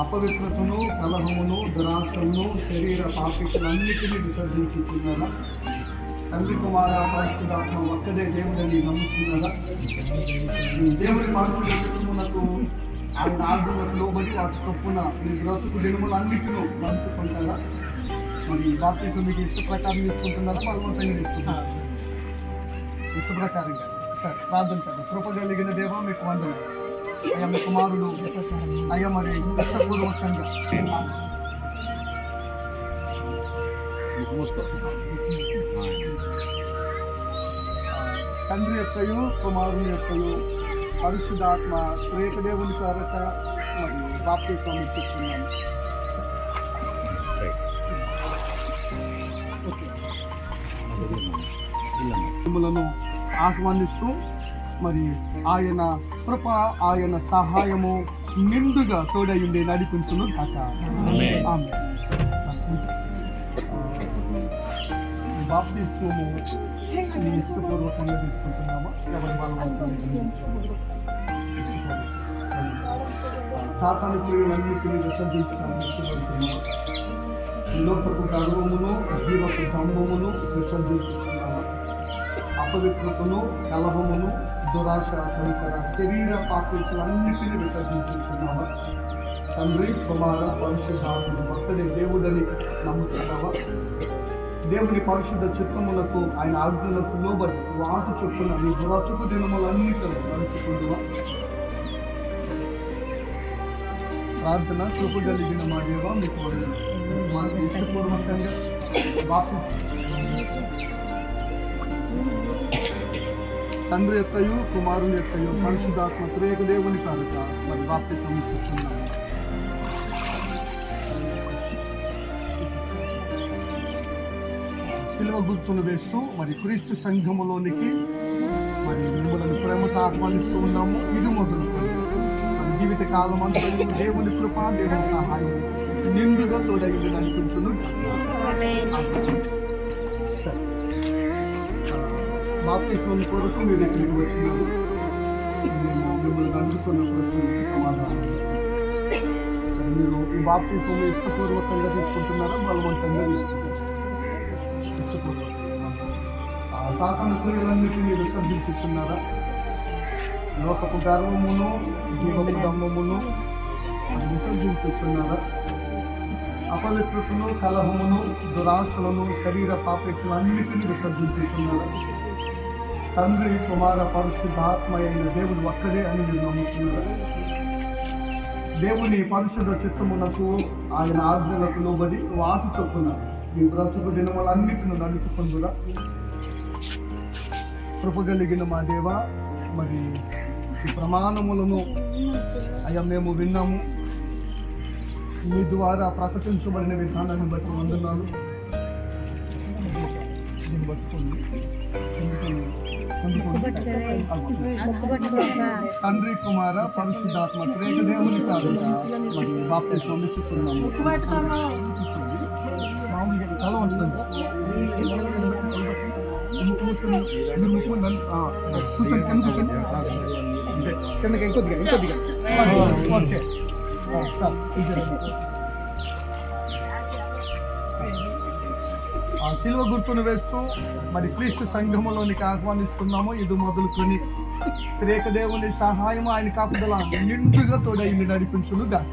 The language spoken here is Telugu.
అపవిత్రతను కలహమును దురాశలను శరీర పాపికలన్నిటినీ విసర్జించుచున్నారా తండ్రి కుమార పరిశుద్ధాత్మ ఒక్కదే దేవుడని నమ్ముతున్నారా దేవుడి పరిశుద్ధమునకు ఆయన ఆజ్ఞలకు లోబడి వాటి చొప్పున మీ బ్రతుకు దినములన్నిటినూ పంచుకుంటారా? మరి బాప్తీసం మీకు ఇష్ట ప్రకారం తీసుకుంటున్నారా? బలవంతంగా తీసుకుంటారా ఇష్ట ప్రకారంగా. సరే ప్రార్థన కృప కలిగిన దేవ మీకు వందనాలు. అయ్యా మీ కుమారుడు? అయ్యా మరి ఇష్టపూర్వకంగా తండ్రి యొక్కయు కుమారుని యొక్కయు పరిశుద్ధాత్మ శ్రేకదేవుని పేరట మరి బాప్తీసం ఇస్తున్నాను మిమ్మలను ఆహ్వానిస్తూ మరి ఆయన కృప ఆయన సహాయము నిండుగా తోడయుండి నడిపించును కాక ఆమె. బాప్తిస్మము మీ ఇష్టపూర్వకంగా తీసుకుంటున్నామా? ఎవరి సాతాను క్రియలన్నింటినీ విసర్జించడానికి ఇష్టపడుతున్నాము? లోకపు గర్వమును జీవపు దంభమును విసర్జించుతున్నాము? అపవిత్రతను కలహమును దురాశ కనికర శరీర పాపితులన్నిటిని విసర్జించుకున్నావా తండ్రి కుమార పరిశుద్ధాత్మ ఒక్కడే దేవుడని నమ్ముతున్నావా? దేవుని పరిశుద్ధ చిత్తములకు ఆయన ఆజ్ఞలకు లోబడి వాటి చొప్పున నీ బ్రతుకు దినములన్నిటిలో నడుచుకుంటువా ప్రార్థన చూపు కలిగిన మా దేవ మీకు వందనాలు. మనకు ఇష్టపూర్వకంగా బాపు తండ్రి యొక్కయు కుమారుని యొక్కయు పరిశుద్ధాత్మ త్రేక దేవుని కారక మరి బాప్తి సమర్పిస్తున్నాము సిలువ గుర్తును వేస్తూ మరి క్రీస్తు సంఘములోనికి మరి మిమ్మల్ని ప్రేమతో ఆహ్వానిస్తూ ఉన్నాము. ఇది మొదలు జీవిత కాలం అంతా దేవుని కృప దేవుని సహాయం నిండుగా తోడైందని బాప్తిస్మం కొరకు మీరు ఇక్కడికి వచ్చినారు మిమ్మల్ని అందుకున్న ప్రశ్నలకు సమాధానం. మీరు ఈ బాప్తిస్మం ఇష్టపూర్వకంగా తీసుకుంటున్నారా? బలవంతంగా తీసుకుంటారా ఇష్టపూర్వకంగా ఆ క్రియలన్నిటి మీరు విసర్జించుతున్నారా లోకపు గర్వమును జీవపు దమ్మమును అది విసర్జించుతున్నారా అపవిత్రతను కలహమును దురాశలను శరీర పాపేక్షలు అన్నిటినీ విసర్జించుతున్నారా తండ్రి కుమార పరిశుద్ధాత్మ అయిన దేవుడు ఒక్కడే అని మీరు నమ్ముతున్నారు దేవుని పరిశుద్ధ చిత్తమునకు ఆయన ఆజ్ఞలకు లోబడి వాటి చొప్పున మీ బ్రతుకు దినములన్నిటిని నడుచుకుందురా కృపగలిగిన మా దేవ మరి ఈ ప్రమాణములను అయ్యా మేము విన్నాము. మీ ద్వారా ప్రకటించబడిన విధానాన్ని బట్టి వందనాలు. బట్టుకుంది ఎందుకంటే అందుకని- అందుకని. తండ్రి కుమార పరిశుద్ధాత్మ త్రేక దేవుని కాదుగా మరి బాప్తి స్వామిస్తున్నాము మామూలుగా తల ఉంటుంది కూర్చొని మీరు ముట్టుకోండి. ఆ, కూర్చోండి కింద కూర్చోండి అంతే కిందకి ఇంకొద్దిగా ఇంకొద్దిగా ఓకే ఆ, శిలువ గుర్తును వేస్తూ మరి క్రీస్తు సంఘములోనికి ఆహ్వానిస్తున్నాము. ఇది మొదలుకొని త్రేక దేవుని సహాయం ఆయన కాపుదల నిండుగా తోడైంది నడిపించును గాక.